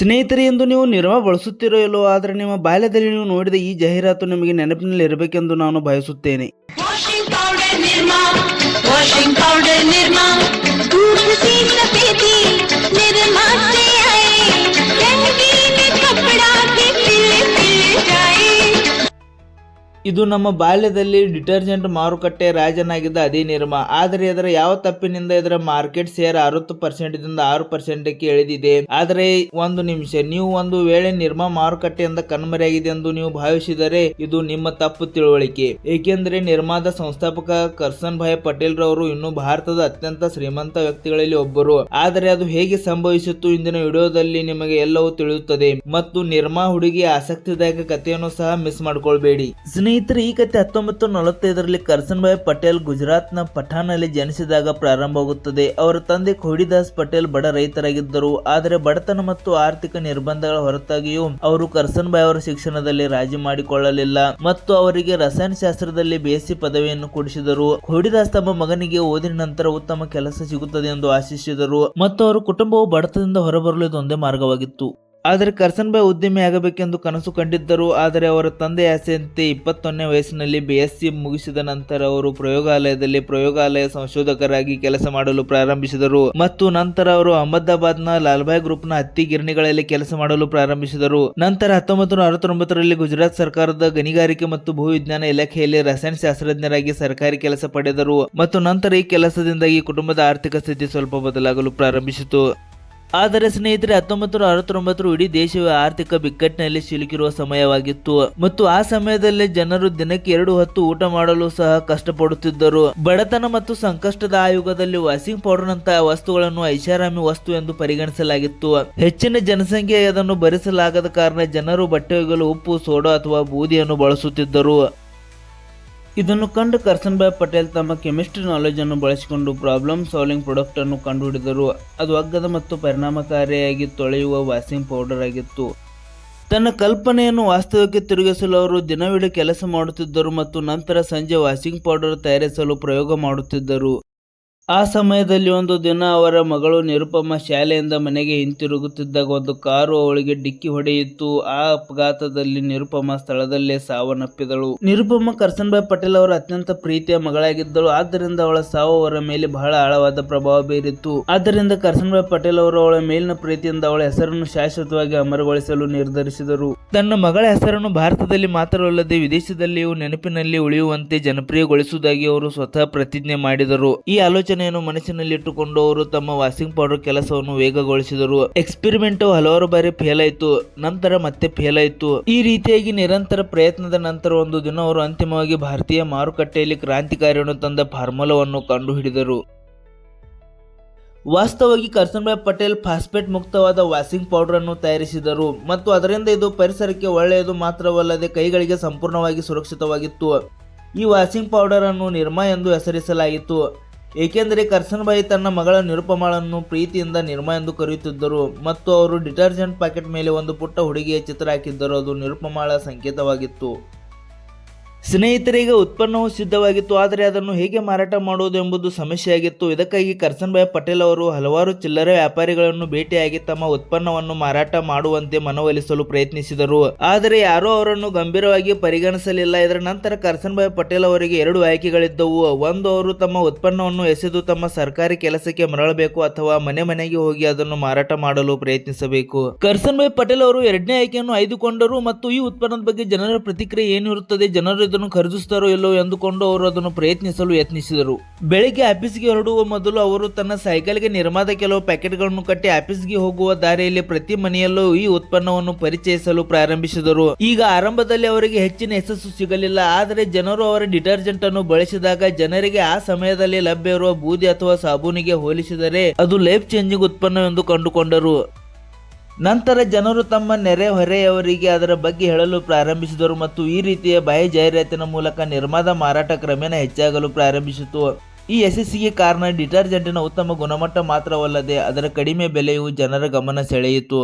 ಸ್ನೇಹಿತರೆ ಎಂದು ನೀವು ನಿರ್ಮ ಬಳಸುತ್ತಿರೋ ಇಲ್ಲೋ ಆದರೆ ನಿಮ್ಮ ಬಾಲ್ಯದಲ್ಲಿ ನೀವು ನೋಡಿದ ಈ ಜಾಹೀರಾತು ನಿಮಗೆ ನೆನಪಿನಲ್ಲಿ ಇರಬೇಕೆಂದು ನಾನು ಬಯಸುತ್ತೇನೆ ಇದು ನಮ್ಮ ಬಾಲ್ಯದಲ್ಲಿ ಡಿಟರ್ಜೆಂಟ್ ಮಾರುಕಟ್ಟೆ ರಾಜನಾಗಿದ್ದ ಅದೇ ನಿರ್ಮ ಆದರೆ ಅದರ ಯಾವ ತಪ್ಪಿನಿಂದ ಇದರ ಮಾರ್ಕೆಟ್ ಶೇರ್ ಅರವತ್ತು ಪರ್ಸೆಂಟ್ ದಿಂದ ಆರು ಪರ್ಸೆಂಟ್ಗೆ ಇಳಿದಿದೆ? ಆದರೆ ಒಂದು ನಿಮಿಷ, ನೀವು ಒಂದು ವೇಳೆ ನಿರ್ಮಾ ಮಾರುಕಟ್ಟೆಯಿಂದ ಕಣ್ಮರೆಯಾಗಿದೆ ಎಂದು ನೀವು ಭಾವಿಸಿದರೆ ಇದು ನಿಮ್ಮ ತಪ್ಪು ತಿಳುವಳಿಕೆ. ಏಕೆಂದರೆ ನಿರ್ಮಾದ ಸಂಸ್ಥಾಪಕ ಕರ್ಸನ್ ಭಾಯ್ ಪಟೇಲ್ ರವರು ಇನ್ನು ಭಾರತದ ಅತ್ಯಂತ ಶ್ರೀಮಂತ ವ್ಯಕ್ತಿಗಳಲ್ಲಿ ಒಬ್ಬರು. ಆದರೆ ಅದು ಹೇಗೆ ಸಂಭವಿಸಿತ್ತು ಇಂದಿನ ವಿಡಿಯೋದಲ್ಲಿ ನಿಮಗೆ ಎಲ್ಲವೂ ತಿಳಿಯುತ್ತದೆ. ಮತ್ತು ನಿರ್ಮಾ ಹುಡುಗಿ ಆಸಕ್ತಿದಾಯಕ ಕಥೆಯನ್ನು ಸಹ ಮಿಸ್ ಮಾಡ್ಕೊಳ್ಬೇಡಿ. ಸ್ನೇಹಿತರೆ ಈ ಕತೆ ಹತ್ತೊಂಬತ್ತು ನಲವತ್ತೈದರಲ್ಲಿ ಕರ್ಸನ್ಭಾಯ್ ಪಟೇಲ್ ಗುಜರಾತ್ನ ಪಠಾನಲ್ಲಿ ಜನಿಸಿದಾಗ ಪ್ರಾರಂಭವಾಗುತ್ತದೆ. ಅವರ ತಂದೆ ಕೋಡಿದಾಸ್ ಪಟೇಲ್ ಬಡ ರೈತರಾಗಿದ್ದರು. ಆದರೆ ಬಡತನ ಮತ್ತು ಆರ್ಥಿಕ ನಿರ್ಬಂಧಗಳ ಹೊರತಾಗಿಯೂ ಅವರು ಕರ್ಸನ್ಭಾಯ್ ಅವರ ಶಿಕ್ಷಣದಲ್ಲಿ ರಾಜಿ ಮಾಡಿಕೊಳ್ಳಲಿಲ್ಲ ಮತ್ತು ಅವರಿಗೆ ರಸಾಯನಶಾಸ್ತ್ರದಲ್ಲಿ ಬಿಎಸ್ಸಿ ಪದವಿಯನ್ನು ಕೊಡಿಸಿದರು. ಕೋಡಿದಾಸ್ ತಮ್ಮ ಮಗನಿಗೆ ಓದಿನ ನಂತರ ಉತ್ತಮ ಕೆಲಸ ಸಿಗುತ್ತದೆ ಎಂದು ಆಶಿಸಿದರು ಮತ್ತು ಅವರ ಕುಟುಂಬವು ಬಡತನದಿಂದ ಹೊರಬರಲು ಇದೊಂದೇ ಮಾರ್ಗವಾಗಿತ್ತು. ಆದರೆ ಕರ್ಸನ್ ಬಾಯ್ ಉದ್ಯಮಿ ಆಗಬೇಕೆಂದು ಕನಸು ಕಂಡಿದ್ದರು, ಆದರೆ ಅವರ ತಂದೆ ಆಸೆಯಂತೆ ಇಪ್ಪತ್ತೊಂದನೇ ವಯಸ್ಸಿನಲ್ಲಿ ಬಿ ಎಸ್ ಸಿ ಮುಗಿಸಿದ ನಂತರ ಅವರು ಪ್ರಯೋಗಾಲಯದಲ್ಲಿ ಪ್ರಯೋಗಾಲಯ ಸಂಶೋಧಕರಾಗಿ ಕೆಲಸ ಮಾಡಲು ಪ್ರಾರಂಭಿಸಿದರು. ಮತ್ತು ನಂತರ ಅವರು ಅಹಮದಾಬಾದ್ನ ಲಾಲ್ಬಾಯ್ ಗ್ರೂಪ್ನ ಹತ್ತಿ ಗಿರಣಿಗಳಲ್ಲಿ ಕೆಲಸ ಮಾಡಲು ಪ್ರಾರಂಭಿಸಿದರು. ನಂತರ ಹತ್ತೊಂಬತ್ತು ನೂರ ಅರವತ್ತೊಂಬತ್ತರಲ್ಲಿ ಗುಜರಾತ್ ಸರ್ಕಾರದ ಗಣಿಗಾರಿಕೆ ಮತ್ತು ಭೂವಿಜ್ಞಾನ ಇಲಾಖೆಯಲ್ಲಿ ರಸಾಯನಶಾಸ್ತ್ರಜ್ಞರಾಗಿ ಸರ್ಕಾರಿ ಕೆಲಸ ಪಡೆದರು. ಮತ್ತು ನಂತರ ಈ ಕೆಲಸದಿಂದಾಗಿ ಕುಟುಂಬದ ಆರ್ಥಿಕ ಸ್ಥಿತಿ ಸ್ವಲ್ಪ ಬದಲಾಗಲು ಪ್ರಾರಂಭಿಸಿತು. ಆದರೆ ಸ್ನೇಹಿತರೆ ಹತ್ತೊಂಬತ್ತು ನೂರ ಅರವತ್ತೊಂಬತ್ತರ ಇಡೀ ದೇಶವೇ ಆರ್ಥಿಕ ಬಿಕ್ಕಟ್ಟಿನಲ್ಲಿ ಸಿಲುಕಿರುವ ಸಮಯವಾಗಿತ್ತು. ಮತ್ತು ಆ ಸಮಯದಲ್ಲಿ ಜನರು ದಿನಕ್ಕೆ ಎರಡು ಹೊತ್ತು ಊಟ ಮಾಡಲು ಸಹ ಕಷ್ಟಪಡುತ್ತಿದ್ದರು. ಬಡತನ ಮತ್ತು ಸಂಕಷ್ಟದ ಆಯುಗದಲ್ಲಿ ವಾಷಿಂಗ್ ಪೌಡರ್ ನಂತಹ ವಸ್ತುಗಳನ್ನು ಐಷಾರಾಮಿ ವಸ್ತು ಎಂದು ಪರಿಗಣಿಸಲಾಗಿತ್ತು. ಹೆಚ್ಚಿನ ಜನಸಂಖ್ಯೆ ಅದನ್ನು ಭರಿಸಲಾಗದ ಕಾರಣ ಜನರು ಬಟ್ಟೆ ಒಗೆಯಲು ಉಪ್ಪು, ಸೋಡಾ ಅಥವಾ ಬೂದಿಯನ್ನು ಬಳಸುತ್ತಿದ್ದರು. ಇದನ್ನು ಕಂಡು ಕರ್ಸನ್ ಭಾಯ್ ಪಟೇಲ್ ತಮ್ಮ ಕೆಮಿಸ್ಟ್ರಿ ನಾಲೆಜ್ ಅನ್ನು ಬಳಸಿಕೊಂಡು ಪ್ರಾಬ್ಲಮ್ ಸಾಲ್ವಿಂಗ್ ಪ್ರಾಡಕ್ಟ್ ಅನ್ನು ಕಂಡುಹಿಡಿದರು. ಅದು ಅಗ್ಗದ ಮತ್ತು ಪರಿಣಾಮಕಾರಿಯಾಗಿ ತೊಳೆಯುವ ವಾಷಿಂಗ್ ಪೌಡರ್ ಆಗಿತ್ತು. ತನ್ನ ಕಲ್ಪನೆಯನ್ನು ವಾಸ್ತವಕ್ಕೆ ತಿರುಗಿಸಲು ಅವರು ದಿನವಿಡೀ ಕೆಲಸ ಮಾಡುತ್ತಿದ್ದರು ಮತ್ತು ನಂತರ ಸಂಜೆ ವಾಷಿಂಗ್ ಪೌಡರ್ ತಯಾರಿಸಲು ಪ್ರಯೋಗ ಮಾಡುತ್ತಿದ್ದರು. ಆ ಸಮಯದಲ್ಲಿ ಒಂದು ದಿನ ಅವರ ಮಗಳು ನಿರುಪಮ ಶಾಲೆಯಿಂದ ಮನೆಗೆ ಹಿಂತಿರುಗುತ್ತಿದ್ದಾಗ ಒಂದು ಕಾರು ಅವಳಿಗೆ ಡಿಕ್ಕಿ ಹೊಡೆಯಿತು. ಆ ಅಪಘಾತದಲ್ಲಿ ನಿರುಪಮ ಸ್ಥಳದಲ್ಲೇ ಸಾವನ್ನಪ್ಪಿದಳು. ನಿರುಪಮ ಕರ್ಸನ್ಭಾಯ್ ಪಟೇಲ್ ಅವರ ಅತ್ಯಂತ ಪ್ರೀತಿಯ ಮಗಳಾಗಿದ್ದಳು. ಆದ್ದರಿಂದ ಅವಳ ಸಾವು ಅವರ ಮೇಲೆ ಬಹಳ ಆಳವಾದ ಪ್ರಭಾವ ಬೀರಿತ್ತು ಆದ್ದರಿಂದ ಕರ್ಸನ್ಭಾಯ್ ಪಟೇಲ್ ಅವರು ಅವಳ ಮೇಲಿನ ಪ್ರೀತಿಯಿಂದ ಅವಳ ಹೆಸರನ್ನು ಶಾಶ್ವತವಾಗಿ ಅಮರಗೊಳಿಸಲು ನಿರ್ಧರಿಸಿದರು. ತನ್ನ ಮಗಳ ಹೆಸರನ್ನು ಭಾರತದಲ್ಲಿ ಮಾತ್ರವಲ್ಲದೆ ವಿದೇಶದಲ್ಲಿಯೂ ನೆನಪಿನಲ್ಲಿ ಉಳಿಯುವಂತೆ ಜನಪ್ರಿಯಗೊಳಿಸುವುದಾಗಿ ಅವರು ಸ್ವತಃ ಪ್ರತಿಜ್ಞೆ ಮಾಡಿದರು. ಈ ಆಲೋಚನೆಯನ್ನು ಮನಸ್ಸಿನಲ್ಲಿಟ್ಟುಕೊಂಡು ಅವರು ತಮ್ಮ ವಾಷಿಂಗ್ ಪೌಡರ್ ಕೆಲಸವನ್ನು ವೇಗಗೊಳಿಸಿದರು. ಎಕ್ಸ್ಪೆರಿಮೆಂಟ್ ಹಲವಾರು ಬಾರಿ ಫೇಲ್ ಆಯಿತು ನಂತರ ಮತ್ತೆ ಫೇಲ್ ಆಯಿತು ಈ ರೀತಿಯಾಗಿ ನಿರಂತರ ಪ್ರಯತ್ನದ ನಂತರ ಒಂದು ದಿನ ಅವರು ಅಂತಿಮವಾಗಿ ಭಾರತೀಯ ಮಾರುಕಟ್ಟೆಯಲ್ಲಿ ಕ್ರಾಂತಿಕಾರಿಯನ್ನು ತಂದ ಫಾರ್ಮುಲಾವನ್ನು ಕಂಡುಹಿಡಿದರು. ವಾಸ್ತವವಾಗಿ ಕರ್ಸನ್ಭಾಯ್ ಪಟೇಲ್ ಫಾಸ್ಫೇಟ್ ಮುಕ್ತವಾದ ವಾಷಿಂಗ್ ಪೌಡರ್ ಅನ್ನು ತಯಾರಿಸಿದರು. ಮತ್ತು ಅದರಿಂದ ಇದು ಪರಿಸರಕ್ಕೆ ಒಳ್ಳೆಯದು ಮಾತ್ರವಲ್ಲದೆ ಕೈಗಳಿಗೆ ಸಂಪೂರ್ಣವಾಗಿ ಸುರಕ್ಷಿತವಾಗಿತ್ತು. ಈ ವಾಷಿಂಗ್ ಪೌಡರ್ ಅನ್ನು ನಿರ್ಮಾ ಎಂದು ಹೆಸರಿಸಲಾಯಿತು. ಏಕೆಂದರೆ ಕರ್ಸನ್ಬಾಯಿ ತನ್ನ ಮಗಳ ನಿರುಪಮಾಳನ್ನು ಪ್ರೀತಿಯಿಂದ ನಿರ್ಮಾ ಎಂದು ಕರೆಯುತ್ತಿದ್ದರು ಮತ್ತು ಅವರು ಡಿಟರ್ಜೆಂಟ್ ಪ್ಯಾಕೆಟ್ ಮೇಲೆ ಒಂದು ಪುಟ್ಟ ಹುಡುಗಿಯ ಚಿತ್ರ ಹಾಕಿದ್ದರು. ಅದು ನಿರುಪಮಾಳ ಸಂಕೇತವಾಗಿತ್ತು. ಸ್ನೇಹಿತರಿಗೆ ಉತ್ಪನ್ನವು ಸಿದ್ಧವಾಗಿತ್ತು, ಆದರೆ ಅದನ್ನು ಹೇಗೆ ಮಾರಾಟ ಮಾಡುವುದು ಎಂಬುದು ಸಮಸ್ಯೆಯಾಗಿತ್ತು. ಇದಕ್ಕಾಗಿ ಕರ್ಸನ್ಭಾಯ್ ಪಟೇಲ್ ಅವರು ಹಲವಾರು ಚಿಲ್ಲರೆ ವ್ಯಾಪಾರಿಗಳನ್ನು ಭೇಟಿಯಾಗಿ ತಮ್ಮ ಉತ್ಪನ್ನವನ್ನು ಮಾರಾಟ ಮಾಡುವಂತೆ ಮನವೊಲಿಸಲು ಪ್ರಯತ್ನಿಸಿದರು. ಆದರೆ ಯಾರೂ ಅವರನ್ನು ಗಂಭೀರವಾಗಿ ಪರಿಗಣಿಸಲಿಲ್ಲ. ಇದರ ನಂತರ ಕರ್ಸನ್ಭಾಯ್ ಪಟೇಲ್ ಅವರಿಗೆ ಎರಡು ಆಯ್ಕೆಗಳಿದ್ದವು. ಒಂದು, ಅವರು ತಮ್ಮ ಉತ್ಪನ್ನವನ್ನು ಎಸೆದು ತಮ್ಮ ಸರ್ಕಾರಿ ಕೆಲಸಕ್ಕೆ ಮರಳಬೇಕು ಅಥವಾ ಮನೆ ಮನೆಗೆ ಹೋಗಿ ಅದನ್ನು ಮಾರಾಟ ಮಾಡಲು ಪ್ರಯತ್ನಿಸಬೇಕು. ಕರ್ಸನ್ಭಾಯ್ ಪಟೇಲ್ ಅವರು ಎರಡನೇ ಆಯ್ಕೆಯನ್ನು ಆಯ್ದುಕೊಂಡರು ಮತ್ತು ಈ ಉತ್ಪನ್ನದ ಬಗ್ಗೆ ಜನರ ಪ್ರತಿಕ್ರಿಯೆ ಏನಿರುತ್ತದೆ, ಜನರು ಇದನ್ನು ಖರೀದಿಸುತ್ತಾರೋ ಇಲ್ಲೋ ಎಂದುಕೊಂಡು ಅವರು ಅದನ್ನು ಪ್ರಯತ್ನಿಸಲು ಯತ್ನಿಸಿದರು. ಬೆಳಿಗ್ಗೆ ಆಫೀಸ್ಗೆ ಹೊರಡುವ ಮೊದಲು ಅವರು ತನ್ನ ಸೈಕಲ್ಗೆ ನಿರ್ಮಾದ ಕೆಲವು ಪ್ಯಾಕೆಟ್ಗಳನ್ನು ಕಟ್ಟಿ ಆಫೀಸ್ಗೆ ಹೋಗುವ ದಾರಿಯಲ್ಲಿ ಪ್ರತಿ ಮನೆಯಲ್ಲೂ ಈ ಉತ್ಪನ್ನವನ್ನು ಪರಿಚಯಿಸಲು ಪ್ರಾರಂಭಿಸಿದರು. ಈಗ ಆರಂಭದಲ್ಲಿ ಅವರಿಗೆ ಹೆಚ್ಚಿನ ಯಶಸ್ಸು ಸಿಗಲಿಲ್ಲ, ಆದರೆ ಜನರು ಅವರ ಡಿಟರ್ಜೆಂಟ್ ಅನ್ನು ಬಳಸಿದಾಗ ಜನರಿಗೆ ಆ ಸಮಯದಲ್ಲಿ ಲಭ್ಯ ಇರುವ ಬೂದಿ ಅಥವಾ ಸಾಬೂನಿಗೆ ಹೋಲಿಸಿದರೆ ಅದು ಲೈಫ್ ಚೇಂಜಿಂಗ್ ಉತ್ಪನ್ನವೆಂದು ಕಂಡುಕೊಂಡರು. ನಂತರ ಜನರು ತಮ್ಮ ನೆರೆಹೊರೆಯವರಿಗೆ ಅದರ ಬಗ್ಗೆ ಹೇಳಲು ಪ್ರಾರಂಭಿಸಿದರು ಮತ್ತು ಈ ರೀತಿಯ ಬಾಯಿ ಜಾಹೀರಾತಿನ ಮೂಲಕ ನಿರ್ಮಾದ ಮಾರಾಟ ಕ್ರಮೇಣ ಹೆಚ್ಚಾಗಲು ಪ್ರಾರಂಭಿಸಿತು. ಈ ಯಶಸ್ಸಿಗೆ ಕಾರಣ ಡಿಟರ್ಜೆಂಟಿನ ಉತ್ತಮ ಗುಣಮಟ್ಟ ಮಾತ್ರವಲ್ಲದೆ ಅದರ ಕಡಿಮೆ ಬೆಲೆಯು ಜನರ ಗಮನ ಸೆಳೆಯಿತು.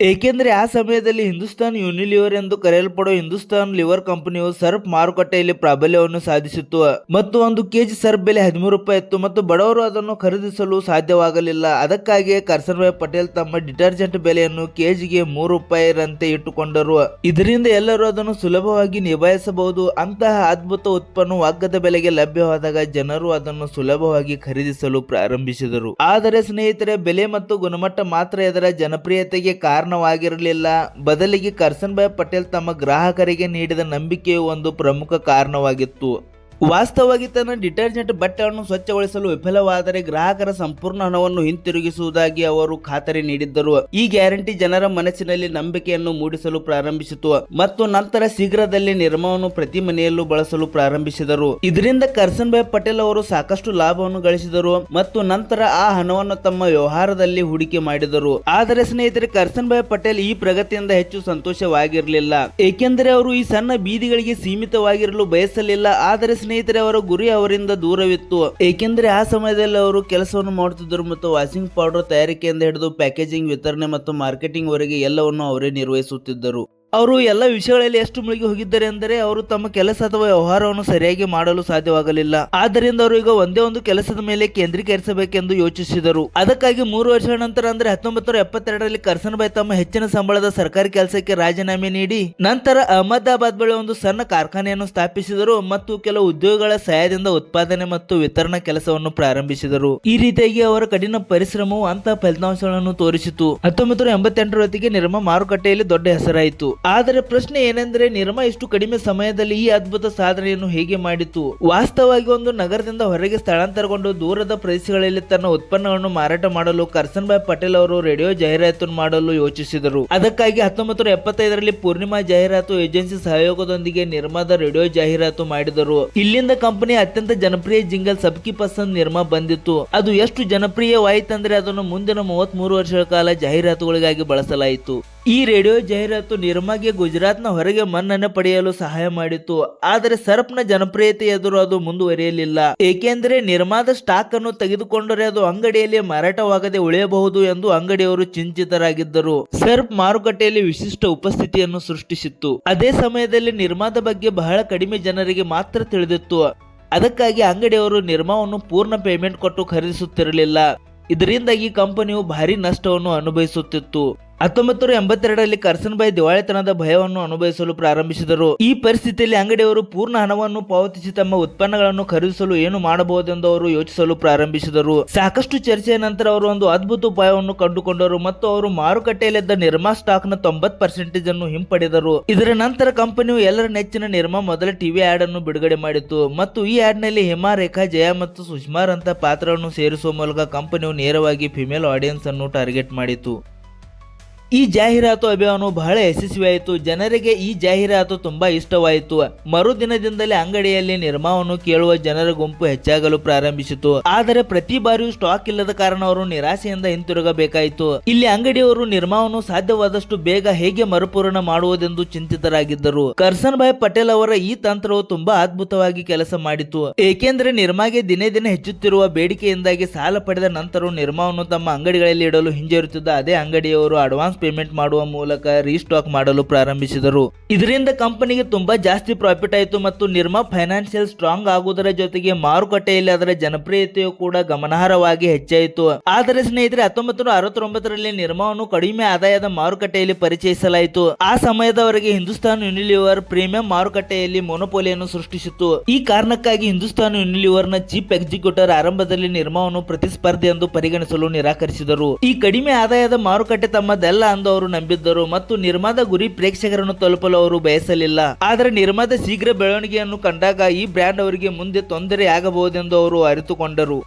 ಏಕೆಂದರೆ ಆ ಸಮಯದಲ್ಲಿ ಹಿಂದೂಸ್ತಾನ್ ಯೂನಿಲಿವರ್ ಎಂದು ಕರೆಯಲ್ಪಡುವ ಹಿಂದೂಸ್ತಾನ್ ಲಿವರ್ ಕಂಪನಿಯು ಸರ್ಪ್ ಮಾರುಕಟ್ಟೆಯಲ್ಲಿ ಪ್ರಾಬಲ್ಯವನ್ನು ಸಾಧಿಸಿತ್ತು. ಮತ್ತು ಒಂದು ಕೆಜಿ ಸರ್ಪ್ ಬೆಲೆ ಹದಿಮೂರು ರೂಪಾಯಿ ಇತ್ತು ಮತ್ತು ಬಡವರು ಅದನ್ನು ಖರೀದಿಸಲು ಸಾಧ್ಯವಾಗಲಿಲ್ಲ. ಅದಕ್ಕಾಗಿಯೇ ಕರ್ಸನ್ಭಾಯ್ ಪಟೇಲ್ ತಮ್ಮ ಡಿಟರ್ಜೆಂಟ್ ಬೆಲೆಯನ್ನು ಕೆಜಿಗೆ ಮೂರು ರೂಪಾಯಿರಂತೆ ಇಟ್ಟುಕೊಂಡರು. ಇದರಿಂದ ಎಲ್ಲರೂ ಅದನ್ನು ಸುಲಭವಾಗಿ ನಿಭಾಯಿಸಬಹುದು. ಅಂತಹ ಅದ್ಭುತ ಉತ್ಪನ್ನ ಅಗ್ಗದ ಬೆಲೆಗೆ ಲಭ್ಯವಾದಾಗ ಜನರು ಅದನ್ನು ಸುಲಭವಾಗಿ ಖರೀದಿಸಲು ಪ್ರಾರಂಭಿಸಿದರು. ಆದರೆ ಸ್ನೇಹಿತರೆ, ಬೆಲೆ ಮತ್ತು ಗುಣಮಟ್ಟ ಮಾತ್ರ ಇದರ ಜನಪ್ರಿಯತೆಗೆ ಕಾರಣವಾಗಿರಲಿಲ್ಲ. ಬದಲಿಗೆ ಕರ್ಸನ್ಭಾಯ್ ಪಟೇಲ್ ತಮ್ಮ ಗ್ರಾಹಕರಿಗೆ ನೀಡಿದ ನಂಬಿಕೆಯು ಒಂದು ಪ್ರಮುಖ ಕಾರಣವಾಗಿತ್ತು. ವಾಸ್ತವವಾಗಿ ತನ್ನ ಡಿಟರ್ಜೆಂಟ್ ಬಟ್ಟೆಯನ್ನು ಸ್ವಚ್ಛಗೊಳಿಸಲು ವಿಫಲವಾದರೆ ಗ್ರಾಹಕರ ಸಂಪೂರ್ಣ ಹಣವನ್ನು ಹಿಂತಿರುಗಿಸುವುದಾಗಿ ಅವರು ಖಾತರಿ ನೀಡಿದ್ದರು. ಈ ಗ್ಯಾರಂಟಿ ಜನರ ಮನಸ್ಸಿನಲ್ಲಿ ನಂಬಿಕೆಯನ್ನು ಮೂಡಿಸಲು ಪ್ರಾರಂಭಿಸಿತು ಮತ್ತು ನಂತರ ಶೀಘ್ರದಲ್ಲಿ ನಿರ್ಮವನ್ನು ಪ್ರತಿ ಮನೆಯಲ್ಲೂ ಬಳಸಲು ಪ್ರಾರಂಭಿಸಿದರು. ಇದರಿಂದ ಕರ್ಸನ್ ಭಾಯ್ ಪಟೇಲ್ ಅವರು ಸಾಕಷ್ಟು ಲಾಭವನ್ನು ಗಳಿಸಿದರು ಮತ್ತು ನಂತರ ಆ ಹಣವನ್ನು ತಮ್ಮ ವ್ಯವಹಾರದಲ್ಲಿ ಹೂಡಿಕೆ ಮಾಡಿದರು. ಆದರೆ ಸ್ನೇಹಿತರೆ, ಕರ್ಸನ್ ಭಾಯ್ ಪಟೇಲ್ ಈ ಪ್ರಗತಿಯಿಂದ ಹೆಚ್ಚು ಸಂತೋಷವಾಗಿರಲಿಲ್ಲ. ಏಕೆಂದರೆ ಅವರು ಈ ಸಣ್ಣ ಬೀದಿಗಳಿಗೆ ಸೀಮಿತವಾಗಿರಲು ಬಯಸಲಿಲ್ಲ. ಆದರೆ ಸ್ನೇಹಿತರೆ, ಅವರ ಗುರಿ ಅವರಿಂದ ದೂರವಿತ್ತು. ಏಕೆಂದರೆ ಆ ಸಮಯದಲ್ಲಿ ಅವರು ಕೆಲಸವನ್ನು ಮಾಡುತ್ತಿದ್ದರು ಮತ್ತು ವಾಷಿಂಗ್ ಪೌಡರ್ ತಯಾರಿಕೆಯಿಂದ ಹಿಡಿದು ಪ್ಯಾಕೇಜಿಂಗ್, ವಿತರಣೆ ಮತ್ತು ಮಾರ್ಕೆಟಿಂಗ್ ವರೆಗೆ ಎಲ್ಲವನ್ನು ಅವರೇ ನಿರ್ವಹಿಸುತ್ತಿದ್ದರು. ಅವರು ಎಲ್ಲ ವಿಷಯಗಳಲ್ಲಿ ಎಷ್ಟು ಮುಳುಗಿ ಹೋಗಿದ್ದಾರೆ ಅಂದರೆ ಅವರು ತಮ್ಮ ಕೆಲಸ ಅಥವಾ ವ್ಯವಹಾರವನ್ನು ಸರಿಯಾಗಿ ಮಾಡಲು ಸಾಧ್ಯವಾಗಲಿಲ್ಲ. ಆದ್ದರಿಂದ ಅವರು ಈಗ ಒಂದೇ ಒಂದು ಕೆಲಸದ ಮೇಲೆ ಕೇಂದ್ರೀಕರಿಸಬೇಕೆಂದು ಯೋಚಿಸಿದರು. ಅದಕ್ಕಾಗಿ ಮೂರು ವರ್ಷಗಳ ನಂತರ ಅಂದ್ರೆ ಹತ್ತೊಂಬತ್ತು ನೂರ ಎಪ್ಪತ್ತೆರಡರಲ್ಲಿ ಕರ್ಸನ್ ಬಾಯ್ ತಮ್ಮ ಹೆಚ್ಚಿನ ಸಂಬಳದ ಸರ್ಕಾರಿ ಕೆಲಸಕ್ಕೆ ರಾಜೀನಾಮೆ ನೀಡಿ, ನಂತರ ಅಹಮದಾಬಾದ್ ಬಳಿ ಒಂದು ಸಣ್ಣ ಕಾರ್ಖಾನೆಯನ್ನು ಸ್ಥಾಪಿಸಿದರು ಮತ್ತು ಕೆಲವು ಉದ್ಯೋಗಗಳ ಸಹಾಯದಿಂದ ಉತ್ಪಾದನೆ ಮತ್ತು ವಿತರಣಾ ಕೆಲಸವನ್ನು ಪ್ರಾರಂಭಿಸಿದರು. ಈ ರೀತಿಯಾಗಿ ಅವರ ಕಠಿಣ ಪರಿಶ್ರಮವು ಅಂತಹ ಫಲಿತಾಂಶಗಳನ್ನು ತೋರಿಸಿತು. ಹತ್ತೊಂಬತ್ತು ನೂರ ಎಂಬತ್ತೆಂಟರ ಹೊತ್ತಿಗೆ ನಿರ್ಮ ಮಾರುಕಟ್ಟೆಯಲ್ಲಿ ದೊಡ್ಡ ಹೆಸರಾಯಿತು. ಆದರೆ ಪ್ರಶ್ನೆ ಏನೆಂದರೆ, ನಿರ್ಮಾ ಇಷ್ಟು ಕಡಿಮೆ ಸಮಯದಲ್ಲಿ ಈ ಅದ್ಭುತ ಸಾಧನೆಯನ್ನು ಹೇಗೆ ಮಾಡಿತು? ವಾಸ್ತವವಾಗಿ ಒಂದು ನಗರದಿಂದ ಹೊರಗೆ ಸ್ಥಳಾಂತರಗೊಂಡು ದೂರದ ಪ್ರದೇಶಗಳಲ್ಲಿ ತನ್ನ ಉತ್ಪನ್ನಗಳನ್ನು ಮಾರಾಟ ಮಾಡಲು ಕರ್ಸನ್ ಭಾಯ್ ಪಟೇಲ್ ಅವರು ರೇಡಿಯೋ ಜಾಹೀರಾತು ಮಾಡಲು ಯೋಚಿಸಿದರು. ಅದಕ್ಕಾಗಿ ಹತ್ತೊಂಬತ್ತು ನೂರ ಎಪ್ಪತ್ತೈದರಲ್ಲಿ ಪೂರ್ಣಿಮಾ ಜಾಹೀರಾತು ಏಜೆನ್ಸಿ ಸಹಯೋಗದೊಂದಿಗೆ ನಿರ್ಮಾದ ರೇಡಿಯೋ ಜಾಹೀರಾತು ಮಾಡಿದರು. ಇಲ್ಲಿಂದ ಕಂಪನಿ ಅತ್ಯಂತ ಜನಪ್ರಿಯ ಜಿಂಗಲ್ ಸಬ್ಕಿ ಪಸಂದ್ ನಿರ್ಮಾ ಬಂದಿತ್ತು. ಅದು ಎಷ್ಟು ಜನಪ್ರಿಯವಾಯಿತಂದ್ರೆ, ಅದನ್ನು ಮುಂದಿನ ಮೂವತ್ತ್ ಮೂರು ವರ್ಷಗಳ ಕಾಲ ಜಾಹೀರಾತುಗಳಿಗಾಗಿ ಬಳಸಲಾಯಿತು. ಈ ರೇಡಿಯೋ ಜಾಹೀರಾತು ನಿರ್ಮಾಗೆ ಗುಜರಾತ್ನ ಹೊರಗೆ ಮನ್ನಣೆ ಪಡೆಯಲು ಸಹಾಯ ಮಾಡಿತು ಆದರೆ ಸರ್ಪ್ನ ಜನಪ್ರಿಯತೆ ಎದುರು ಅದು ಮುಂದುವರಿಯಲಿಲ್ಲ. ಏಕೆಂದರೆ ನಿರ್ಮಾದ ಸ್ಟಾಕ್ ಅನ್ನು ತೆಗೆದುಕೊಂಡರೆ ಅದು ಅಂಗಡಿಯಲ್ಲಿ ಮಾರಾಟವಾಗದೆ ಉಳಿಯಬಹುದು ಎಂದು ಅಂಗಡಿಯವರು ಚಿಂತಿತರಾಗಿದ್ದರು. ಸರ್ಪ್ ಮಾರುಕಟ್ಟೆಯಲ್ಲಿ ವಿಶಿಷ್ಟ ಉಪಸ್ಥಿತಿಯನ್ನು ಸೃಷ್ಟಿಸಿತ್ತು. ಅದೇ ಸಮಯದಲ್ಲಿ ನಿರ್ಮಾದ ಬಗ್ಗೆ ಬಹಳ ಕಡಿಮೆ ಜನರಿಗೆ ಮಾತ್ರ ತಿಳಿದಿತ್ತು. ಅದಕ್ಕಾಗಿ ಅಂಗಡಿಯವರು ನಿರ್ಮಾವನ್ನು ಪೂರ್ಣ ಪೇಮೆಂಟ್ ಕೊಟ್ಟು ಖರೀದಿಸುತ್ತಿರಲಿಲ್ಲ. ಇದರಿಂದಾಗಿ ಕಂಪನಿಯು ಭಾರಿ ನಷ್ಟವನ್ನು ಅನುಭವಿಸುತ್ತಿತ್ತು. ಹತ್ತೊಂಬತ್ತು ನೂರ ಎಂಬತ್ತೆರಡರಲ್ಲಿ ಕರ್ಸನ್ ಬಾಯಿ ದಿವಾಳಿತನದ ಭಯವನ್ನು ಅನುಭವಿಸಲು ಪ್ರಾರಂಭಿಸಿದರು. ಈ ಪರಿಸ್ಥಿತಿಯಲ್ಲಿ ಅಂಗಡಿಯವರು ಪೂರ್ಣ ಹಣವನ್ನು ಪಾವತಿಸಿ ತಮ್ಮ ಉತ್ಪನ್ನಗಳನ್ನು ಖರೀದಿಸಲು ಏನು ಮಾಡಬಹುದೆಂದು ಅವರು ಯೋಚಿಸಲು ಪ್ರಾರಂಭಿಸಿದರು. ಸಾಕಷ್ಟು ಚರ್ಚೆಯ ನಂತರ ಅವರು ಒಂದು ಅದ್ಭುತ ಉಪಾಯವನ್ನು ಕಂಡುಕೊಂಡರು ಮತ್ತು ಅವರು ಮಾರುಕಟ್ಟೆಯಲ್ಲಿದ್ದ ನಿರ್ಮಾ ಸ್ಟಾಕ್ನ ತೊಂಬತ್ ಪರ್ಸೆಂಟೇಜ್ ಅನ್ನು ಹಿಂಪಡೆದರು. ಇದರ ನಂತರ ಕಂಪನಿಯು ಎಲ್ಲರ ನೆಚ್ಚಿನ ನಿರ್ಮಾ ಮೊದಲ ಟಿವಿ ಆಡ್ ಅನ್ನು ಬಿಡುಗಡೆ ಮಾಡಿತು ಮತ್ತು ಈ ಆಡ್ನಲ್ಲಿ ಹಿಮಾ, ರೇಖಾ, ಜಯ ಮತ್ತು ಸುಷ್ಮಾರ್ ಅಂತ ಪಾತ್ರವನ್ನು ಸೇರಿಸುವ ಮೂಲಕ ಕಂಪನಿಯು ನೇರವಾಗಿ ಫಿಮೇಲ್ ಆಡಿಯನ್ಸ್ ಅನ್ನು ಟಾರ್ಗೆಟ್ ಮಾಡಿತು. ಈ ಜಾಹೀರಾತು ಅಭಿಯಾನವು ಬಹಳ ಯಶಸ್ವಿಯಾಯಿತು. ಜನರಿಗೆ ಈ ಜಾಹೀರಾತು ತುಂಬಾ ಇಷ್ಟವಾಯಿತು. ಮರುದಿನದಿಂದಲೇ ಅಂಗಡಿಯಲ್ಲಿ ನಿರ್ಮಾವನ್ನು ಕೇಳುವ ಜನರ ಗುಂಪು ಹೆಚ್ಚಾಗಲು ಪ್ರಾರಂಭಿಸಿತು. ಆದರೆ ಪ್ರತಿ ಬಾರಿಯೂ ಸ್ಟಾಕ್ ಇಲ್ಲದ ಕಾರಣ ಅವರು ನಿರಾಸೆಯಿಂದ ಹಿಂತಿರುಗಬೇಕಾಯಿತು. ಇಲ್ಲಿ ಅಂಗಡಿಯವರು ನಿರ್ಮಾವನ್ನು ಸಾಧ್ಯವಾದಷ್ಟು ಬೇಗ ಹೇಗೆ ಮರುಪೂರಣ ಮಾಡುವುದೆಂದು ಚಿಂತಿತರಾಗಿದ್ದರು. ಕರ್ಸನ್ ಭಾಯ್ ಪಟೇಲ್ ಅವರ ಈ ತಂತ್ರವು ತುಂಬಾ ಅದ್ಭುತವಾಗಿ ಕೆಲಸ ಮಾಡಿತು. ಏಕೆಂದರೆ ನಿರ್ಮಾಗೆ ದಿನೇ ದಿನ ಹೆಚ್ಚುತ್ತಿರುವ ಬೇಡಿಕೆಯಿಂದಾಗಿ ಸಾಲ ಪಡೆದ ನಂತರ ನಿರ್ಮಾವನ್ನು ತಮ್ಮ ಅಂಗಡಿಗಳಲ್ಲಿ ಇಡಲು ಹಿಂಜರಿಯುತ್ತಿದ್ದ ಅದೇ ಅಂಗಡಿಯವರು ಅಡ್ವಾನ್ಸ್ ಪೇಮೆಂಟ್ ಮಾಡುವ ಮೂಲಕ ರೀಸ್ಟಾಕ್ ಮಾಡಲು ಪ್ರಾರಂಭಿಸಿದರು. ಇದರಿಂದ ಕಂಪನಿಗೆ ತುಂಬಾ ಜಾಸ್ತಿ ಪ್ರಾಫಿಟ್ ಆಯಿತು ಮತ್ತು ನಿರ್ಮಾ ಫೈನಾನ್ಷಿಯಲ್ ಸ್ಟ್ರಾಂಗ್ ಆಗುವುದರ ಜೊತೆಗೆ ಮಾರುಕಟ್ಟೆಯಲ್ಲಿ ಅದರ ಜನಪ್ರಿಯತೆಯು ಕೂಡ ಗಮನಾರ್ಹವಾಗಿ ಹೆಚ್ಚಾಯಿತು. ಆದರೆ ಸ್ನೇಹಿತರೆ, ಹತ್ತೊಂಬತ್ತು ನೂರ ಅರವತ್ತೊಂಬತ್ತರಲ್ಲಿ ನಿರ್ಮಾವನ್ನು ಕಡಿಮೆ ಆದಾಯದ ಮಾರುಕಟ್ಟೆಯಲ್ಲಿ ಪರಿಚಯಿಸಲಾಯಿತು. ಆ ಸಮಯದವರೆಗೆ ಹಿಂದೂಸ್ತಾನ್ ಯುನಿಲಿವರ್ ಪ್ರೀಮಿಯಂ ಮಾರುಕಟ್ಟೆಯಲ್ಲಿ ಮೊನೋಪೋಲಿಯನ್ನು ಸೃಷ್ಟಿಸಿತು ಈ ಕಾರಣಕ್ಕಾಗಿ ಹಿಂದೂಸ್ತಾನ್ ಯುನಿಲಿವರ್ನ ಚೀಫ್ ಎಕ್ಸಿಕ್ಯೂಟರ್ ಆರಂಭದಲ್ಲಿ ನಿರ್ಮಾವನ್ನು ಪ್ರತಿಸ್ಪರ್ಧಿ ಎಂದು ಪರಿಗಣಿಸಲು ನಿರಾಕರಿಸಿದರು. ಈ ಕಡಿಮೆ ಆದಾಯದ ಮಾರುಕಟ್ಟೆ ತಮ್ಮದೆಲ್ಲ ಎಂದು ಅವರು ನಂಬಿದ್ದರು ಮತ್ತು ನಿರ್ಮಾದ ಗುರಿ ಪ್ರೇಕ್ಷಕರನ್ನು ತಲುಪಲು ಅವರು ಬಯಸಲಿಲ್ಲ. ಆದರೆ ನಿರ್ಮಾದ ಶೀಘ್ರ ಬೆಳವಣಿಗೆಯನ್ನು ಕಂಡಾಗ ಈ ಬ್ರ್ಯಾಂಡ್ ಅವರಿಗೆ ಮುಂದೆ ತೊಂದರೆ ಆಗಬಹುದೆಂದು ಅವರು ಅರಿತುಕೊಂಡರು.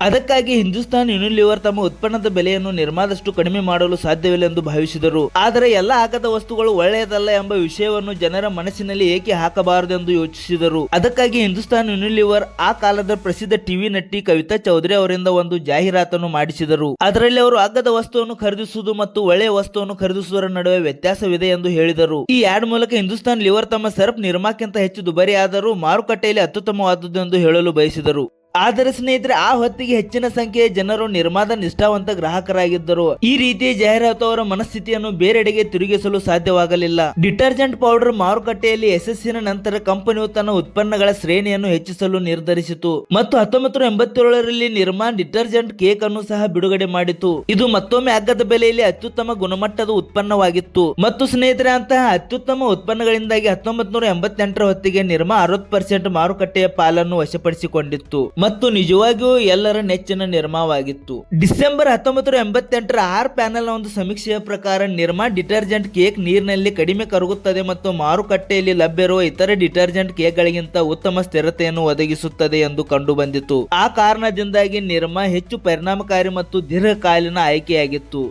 ಅದಕ್ಕಾಗಿ ಹಿಂದೂಸ್ತಾನ್ ಯುನಿಲಿವರ್ ತಮ್ಮ ಉತ್ಪನ್ನದ ಬೆಲೆಯನ್ನು ನಿರ್ಮಾದಷ್ಟು ಕಡಿಮೆ ಮಾಡಲು ಸಾಧ್ಯವಿಲ್ಲ ಎಂದು ಭಾವಿಸಿದರು. ಆದರೆ ಎಲ್ಲ ಆಗದ ವಸ್ತುಗಳು ಒಳ್ಳೆಯದಲ್ಲ ಎಂಬ ವಿಷಯವನ್ನು ಜನರ ಮನಸ್ಸಿನಲ್ಲಿ ಏಕೆ ಹಾಕಬಾರದೆಂದು ಯೋಚಿಸಿದರು. ಅದಕ್ಕಾಗಿ ಹಿಂದೂಸ್ತಾನ್ ಯುನಿಲಿವರ್ ಆ ಕಾಲದ ಪ್ರಸಿದ್ಧ ಟಿವಿ ನಟಿ ಕವಿತಾ ಚೌಧರಿ ಅವರಿಂದ ಒಂದು ಜಾಹೀರಾತನ್ನು ಮಾಡಿಸಿದರು. ಅದರಲ್ಲಿ ಅವರು ಅಗ್ಗದ ವಸ್ತುವನ್ನು ಖರೀದಿಸುವುದು ಮತ್ತು ಒಳ್ಳೆಯ ವಸ್ತುವನ್ನು ಖರೀದಿಸುವುದರ ನಡುವೆ ವ್ಯತ್ಯಾಸವಿದೆ ಎಂದು ಹೇಳಿದರು. ಈ ಆಡ್ ಮೂಲಕ ಹಿಂದೂಸ್ತಾನ್ ಲಿವರ್ ತಮ್ಮ ಸರ್ಪ್ ನಿರ್ಮಾಕ್ಕಿಂತ ಹೆಚ್ಚು ದುಬಾರಿಯಾದರೂ ಮಾರುಕಟ್ಟೆಯಲ್ಲಿ ಅತ್ಯುತ್ತಮವಾದದ್ದು ಎಂದು ಹೇಳಲು ಬಯಸಿದರು. ಆದರೆ ಸ್ನೇಹಿತರೆ, ಆ ಹೊತ್ತಿಗೆ ಹೆಚ್ಚಿನ ಸಂಖ್ಯೆಯ ಜನರು ನಿರ್ಮಾದ ನಿಷ್ಠಾವಂತ ಗ್ರಾಹಕರಾಗಿದ್ದರು. ಈ ರೀತಿಯ ಜಾಹೀರಾತು ಅವರ ಮನಸ್ಥಿತಿಯನ್ನು ಬೇರೆಡೆಗೆ ತಿರುಗಿಸಲು ಸಾಧ್ಯವಾಗಲಿಲ್ಲ. ಡಿಟರ್ಜೆಂಟ್ ಪೌಡರ್ ಮಾರುಕಟ್ಟೆಯಲ್ಲಿ ಯಶಸ್ಸಿನ ನಂತರ ಕಂಪನಿಯು ತನ್ನ ಉತ್ಪನ್ನಗಳ ಶ್ರೇಣಿಯನ್ನು ಹೆಚ್ಚಿಸಲು ನಿರ್ಧರಿಸಿತು. ಮತ್ತು ಹತ್ತೊಂಬತ್ತು ಎಂಬತ್ತೇಳರಲ್ಲಿ ನಿರ್ಮಾ ಡಿಟರ್ಜೆಂಟ್ ಕೇಕ್ ಅನ್ನು ಸಹ ಬಿಡುಗಡೆ ಮಾಡಿತು. ಇದು ಮತ್ತೊಮ್ಮೆ ಅಗ್ಗದ ಬೆಲೆಯಲ್ಲಿ ಅತ್ಯುತ್ತಮ ಗುಣಮಟ್ಟದ ಉತ್ಪನ್ನವಾಗಿತ್ತು. ಮತ್ತು ಸ್ನೇಹಿತರೆ, ಅಂತಹ ಅತ್ಯುತ್ತಮ ಉತ್ಪನ್ನಗಳಿಂದಾಗಿ ಹತ್ತೊಂಬತ್ತು ನೂರ ಎಂಬತ್ತೆಂಟರ ಹೊತ್ತಿಗೆ ನಿರ್ಮಾ ಅರವತ್ತು ಪರ್ಸೆಂಟ್ ಮಾರುಕಟ್ಟೆಯ ಪಾಲನ್ನು ವಶಪಡಿಸಿಕೊಂಡಿತ್ತು. ಮತ್ತು ನಿಜವಾಗಿಯೂ ಎಲ್ಲರ ನೆಚ್ಚಿನ ನಿರ್ಮಾವಾಗಿತ್ತು ಡಿಸೆಂಬರ್ ಹತ್ತೊಂಬತ್ತು ಎಂಬತ್ತೆಂಟರ ಆರ್ ಪ್ಯಾನೆಲ್ ಒಂದು ಸಮೀಕ್ಷೆಯ ಪ್ರಕಾರ ನಿರ್ಮಾ ಡಿಟರ್ಜೆಂಟ್ ಕೇಕ್ ನೀರಿನಲ್ಲಿ ಕಡಿಮೆ ಕರಗುತ್ತದೆ ಮತ್ತು ಮಾರುಕಟ್ಟೆಯಲ್ಲಿ ಲಭ್ಯವಿರುವ ಇತರ ಡಿಟರ್ಜೆಂಟ್ ಕೇಕ್ಗಳಿಗಿಂತ ಉತ್ತಮ ಸ್ಥಿರತೆಯನ್ನು ಒದಗಿಸುತ್ತದೆ ಎಂದು ಕಂಡುಬಂದಿತು. ಆ ಕಾರಣದಿಂದಾಗಿ ನಿರ್ಮಾ ಹೆಚ್ಚು ಪರಿಣಾಮಕಾರಿ ಮತ್ತು ದೀರ್ಘಕಾಲೀನ ಆಯ್ಕೆಯಾಗಿತ್ತು.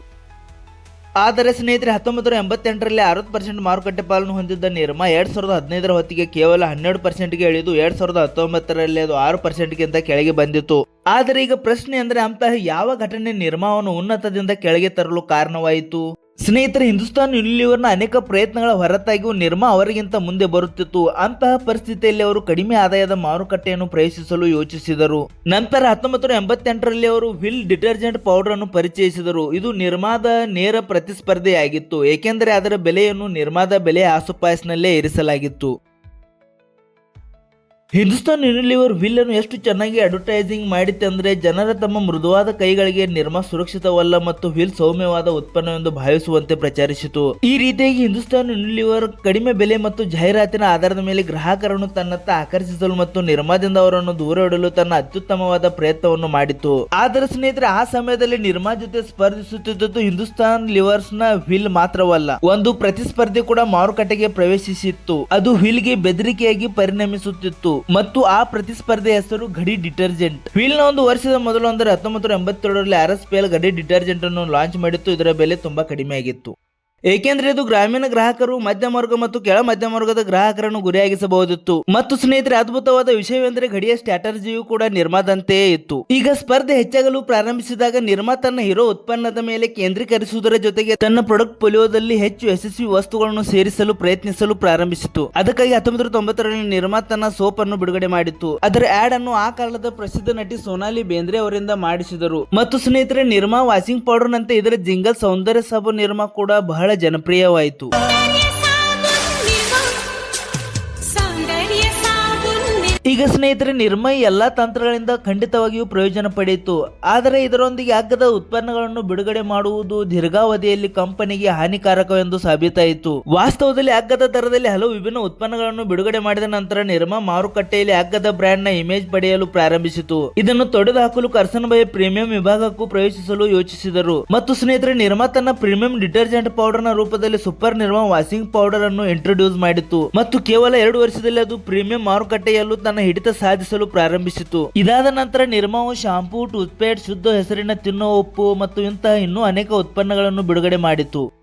ಆದರೆ ಸ್ನೇಹಿತರೆ, ಹತ್ತೊಂಬತ್ತು ನೂರ ಎಂಬತ್ತೆಂಟರಲ್ಲಿ ಅರವತ್ತು ಪರ್ಸೆಂಟ್ ಮಾರುಕಟ್ಟೆ ಪಾಲನ್ನು ಹೊಂದಿದ್ದ ನಿರ್ಮಾ, ಎರಡು ಸಾವಿರದ ಹದಿನೈದರ ಹೊತ್ತಿಗೆ ಕೇವಲ ಹನ್ನೆರಡು ಪರ್ಸೆಂಟ್ಗೆ ಇಳಿದು ಎರಡ್ ಸಾವಿರದ ಹತ್ತೊಂಬತ್ತರಲ್ಲಿ ಅದು ಆರು ಪರ್ಸೆಂಟ್ಗಿಂತ ಕೆಳಗೆ ಬಂದಿತ್ತು. ಆದರೆ ಈಗ ಪ್ರಶ್ನೆ ಅಂದ್ರೆ ಅಂತಹ ಯಾವ ಘಟನೆ ನಿರ್ಮಾವನ್ನು ಉನ್ನತದಿಂದ ಕೆಳಗೆ ತರಲು ಕಾರಣವಾಯಿತು? ಸ್ನೇಹಿತರೆ, ಹಿಂದೂಸ್ತಾನ್ ಯುನಿಲಿವರ್ನ ಅನೇಕ ಪ್ರಯತ್ನಗಳ ಹೊರತಾಗಿಯೂ ನಿರ್ಮಾ ಅವರಿಗಿಂತ ಮುಂದೆ ಬರುತ್ತಿತ್ತು. ಅಂತಹ ಪರಿಸ್ಥಿತಿಯಲ್ಲಿ ಅವರು ಕಡಿಮೆ ಆದಾಯದ ಮಾರುಕಟ್ಟೆಯನ್ನು ಪ್ರವೇಶಿಸಲು ಯೋಚಿಸಿದರು. ನಂತರ ಹತ್ತೊಂಬತ್ತು ನೂರ ಎಂಬತ್ತೆಂಟರಲ್ಲಿ ಅವರು ವಿಲ್ ಡಿಟರ್ಜೆಂಟ್ ಪೌಡರ್ ಅನ್ನು ಪರಿಚಯಿಸಿದರು. ಇದು ನಿರ್ಮಾದ ನೇರ ಪ್ರತಿಸ್ಪರ್ಧೆಯಾಗಿತ್ತು, ಏಕೆಂದರೆ ಅದರ ಬೆಲೆಯನ್ನು ನಿರ್ಮಾದ ಬೆಲೆ ಆಸುಪಾಸಿನಲ್ಲೇ ಇರಿಸಲಾಗಿತ್ತು. ಹಿಂದೂಸ್ತಾನ್ ಯುನಿಲಿವರ್ ವಿಲ್ ಅನ್ನು ಎಷ್ಟು ಚೆನ್ನಾಗಿ ಅಡ್ವರ್ಟೈಸಿಂಗ್ ಮಾಡಿತ್ತೆ ಅಂದರೆ ಜನರ ತಮ್ಮ ಮೃದುವಾದ ಕೈಗಳಿಗೆ ನಿರ್ಮಾ ಸುರಕ್ಷಿತವಲ್ಲ ಮತ್ತು ವಿಲ್ ಸೌಮ್ಯವಾದ ಉತ್ಪನ್ನವೆಂದು ಭಾವಿಸುವಂತೆ ಪ್ರಚಾರಿಸಿತು. ಈ ರೀತಿಯಾಗಿ ಹಿಂದೂಸ್ತಾನ್ ಯುನಿಲಿವರ್ ಕಡಿಮೆ ಬೆಲೆ ಮತ್ತು ಜಾಹೀರಾತಿನ ಆಧಾರದ ಮೇಲೆ ಗ್ರಾಹಕರನ್ನು ತನ್ನತ್ತ ಆಕರ್ಷಿಸಲು ಮತ್ತು ನಿರ್ಮಾದಿಂದ ಅವರನ್ನು ದೂರ ಇಡಲು ತನ್ನ ಅತ್ಯುತ್ತಮವಾದ ಪ್ರಯತ್ನವನ್ನು ಮಾಡಿತು. ಆದರೆ ಸ್ನೇಹಿತರೆ, ಆ ಸಮಯದಲ್ಲಿ ನಿರ್ಮಾ ಜೊತೆ ಸ್ಪರ್ಧಿಸುತ್ತಿದ್ದುದು ಹಿಂದೂಸ್ತಾನ್ ಲಿವರ್ಸ್ನ ವಿಲ್ ಮಾತ್ರವಲ್ಲ, ಒಂದು ಪ್ರತಿಸ್ಪರ್ಧಿ ಕೂಡ ಮಾರುಕಟ್ಟೆಗೆ ಪ್ರವೇಶಿಸಿತ್ತು. ಅದು ವಿಲ್ಗೆ ಬೆದರಿಕೆಯಾಗಿ ಪರಿಣಮಿಸುತ್ತಿತ್ತು. ಮತ್ತು ಆ ಪ್ರತಿಸ್ಪರ್ಧೆ ಹೆಸರು ಗಡಿ ಡಿಟರ್ಜೆಂಟ್. ವೀಲ್ನ ಒಂದು ವರ್ಷದ ಮೊದಲು, ಅಂದರೆ ಹತ್ತೊಂಬತ್ತು ಎಂಬತ್ತೆರಡರಲ್ಲಿ ಆರ್ ಎಸ್ ಗಡಿ ಡಿಟರ್ಜೆಂಟ್ ಅನ್ನು ಲಾಂಚ್ ಮಾಡಿತ್ತು. ಇದರ ಬೆಲೆ ತುಂಬಾ ಕಡಿಮೆ ಆಗಿತ್ತು ಏಕೆಂದ್ರೆ ಇದು ಗ್ರಾಮೀಣ ಗ್ರಾಹಕರು ಮಧ್ಯಮ ವರ್ಗ ಮತ್ತು ಕೆಳ ಮಧ್ಯಮ ವರ್ಗದ ಗ್ರಾಹಕರನ್ನು ಗುರಿಯಾಗಿಸಬಹುದಿತ್ತು. ಮತ್ತು ಸ್ನೇಹಿತರೆ, ಅದ್ಭುತವಾದ ವಿಷಯವೆಂದರೆ ಗಡಿಯ ಸ್ಟ್ರಾಟರ್ಜಿಯು ಕೂಡ ನಿರ್ಮಾದಂತೆಯೇ ಇತ್ತು. ಈಗ ಸ್ಪರ್ಧೆ ಹೆಚ್ಚಾಗಲು ಪ್ರಾರಂಭಿಸಿದಾಗ ನಿರ್ಮಾ ತನ್ನ ಹೀರೋ ಉತ್ಪನ್ನದ ಮೇಲೆ ಕೇಂದ್ರೀಕರಿಸುವುದರ ಜೊತೆಗೆ ತನ್ನ ಪ್ರೊಡಕ್ಟ್ ಪೋಲಿಯೋದಲ್ಲಿ ಹೆಚ್ಚು ಯಶಸ್ವಿ ವಸ್ತುಗಳನ್ನು ಸೇರಿಸಲು ಪ್ರಯತ್ನಿಸಲು ಪ್ರಾರಂಭಿಸಿತು. ಅದಕ್ಕಾಗಿ ಹತ್ತೊಂಬತ್ತು ತೊಂಬತ್ತರಲ್ಲಿ ನಿರ್ಮಾ ಸೋಪ್ ಅನ್ನು ಬಿಡುಗಡೆ ಮಾಡಿತ್ತು. ಅದರ ಆಡ್ ಅನ್ನು ಆ ಕಾಲದ ಪ್ರಸಿದ್ಧ ನಟಿ ಸೋನಾಲಿ ಬೇಂದ್ರೆ ಅವರಿಂದ ಮಾಡಿಸಿದರು. ಮತ್ತು ಸ್ನೇಹಿತರೆ, ನಿರ್ಮಾ ವಾಷಿಂಗ್ ಪೌಡರ್ ನಂತೆ ಇದರ ಜಿಂಗಲ್ ಸೌಂದರ್ಯ ಸಬು ನಿರ್ಮಾ ಕೂಡ ಬಹಳ ಜನಪ್ರಿಯವಾಯಿತು. ಈಗ ಸ್ನೇಹಿತರೆ ನಿರ್ಮಯ ಎಲ್ಲಾ ತಂತ್ರಗಳಿಂದ ಖಂಡಿತವಾಗಿಯೂ ಪ್ರಯೋಜನ ಪಡೆಯಿತು. ಆದರೆ ಇದರೊಂದಿಗೆ ಅಗ್ಗದ ಉತ್ಪನ್ನಗಳನ್ನು ಬಿಡುಗಡೆ ಮಾಡುವುದು ದೀರ್ಘಾವಧಿಯಲ್ಲಿ ಕಂಪನಿಗೆ ಹಾನಿಕಾರಕವೆಂದು ಸಾಬೀತಾಯಿತು. ವಾಸ್ತವದಲ್ಲಿ ಅಗ್ಗದ ದರದಲ್ಲಿ ಹಲವು ವಿಭಿನ್ನ ಉತ್ಪನ್ನಗಳನ್ನು ಬಿಡುಗಡೆ ಮಾಡಿದ ನಂತರ ನಿರ್ಮಾ ಮಾರುಕಟ್ಟೆಯಲ್ಲಿ ಅಗ್ಗದ ಬ್ರ್ಯಾಂಡ್ನ ಇಮೇಜ್ ಪಡೆಯಲು ಪ್ರಾರಂಭಿಸಿತು. ಇದನ್ನು ತೊಡೆದು ಹಾಕಲು ಕರ್ಸನ್ ಬೈ ಪ್ರೀಮಿಯಂ ವಿಭಾಗಕ್ಕೂ ಪ್ರವೇಶಿಸಲು ಯೋಚಿಸಿದರು. ಮತ್ತು ಸ್ನೇಹಿತರೆ, ನಿರ್ಮಾ ತನ್ನ ಪ್ರೀಮಿಯಂ ಡಿಟರ್ಜೆಂಟ್ ಪೌಡರ್ನ ರೂಪದಲ್ಲಿ ಸೂಪರ್ ನಿರ್ಮಾ ವಾಷಿಂಗ್ ಪೌಡರ್ ಅನ್ನು ಇಂಟ್ರೊಡ್ಯೂಸ್ ಮಾಡಿತು ಮತ್ತು ಕೇವಲ ಎರಡು ವರ್ಷದಲ್ಲಿ ಅದು ಪ್ರೀಮಿಯಂ ಮಾರುಕಟ್ಟೆಯಲ್ಲೂ ತನ್ನ ಹಿಡಿತ ಸಾಧಿಸಲು ಪ್ರಾರಂಭಿಸಿತು. ಇದಾದ ನಂತರ ನಿರ್ಮಾವು, ಶಾಂಪೂ ಟೂತ್ಪೇಸ್ಟ್ ಶುದ್ಧ ಹೆಸರಿನ ತಿನ್ನುವ ಉಪ್ಪು ಮತ್ತು ಇಂತಹ ಇನ್ನೂ ಅನೇಕ ಉತ್ಪನ್ನಗಳನ್ನು ಬಿಡುಗಡೆ ಮಾಡಿತು.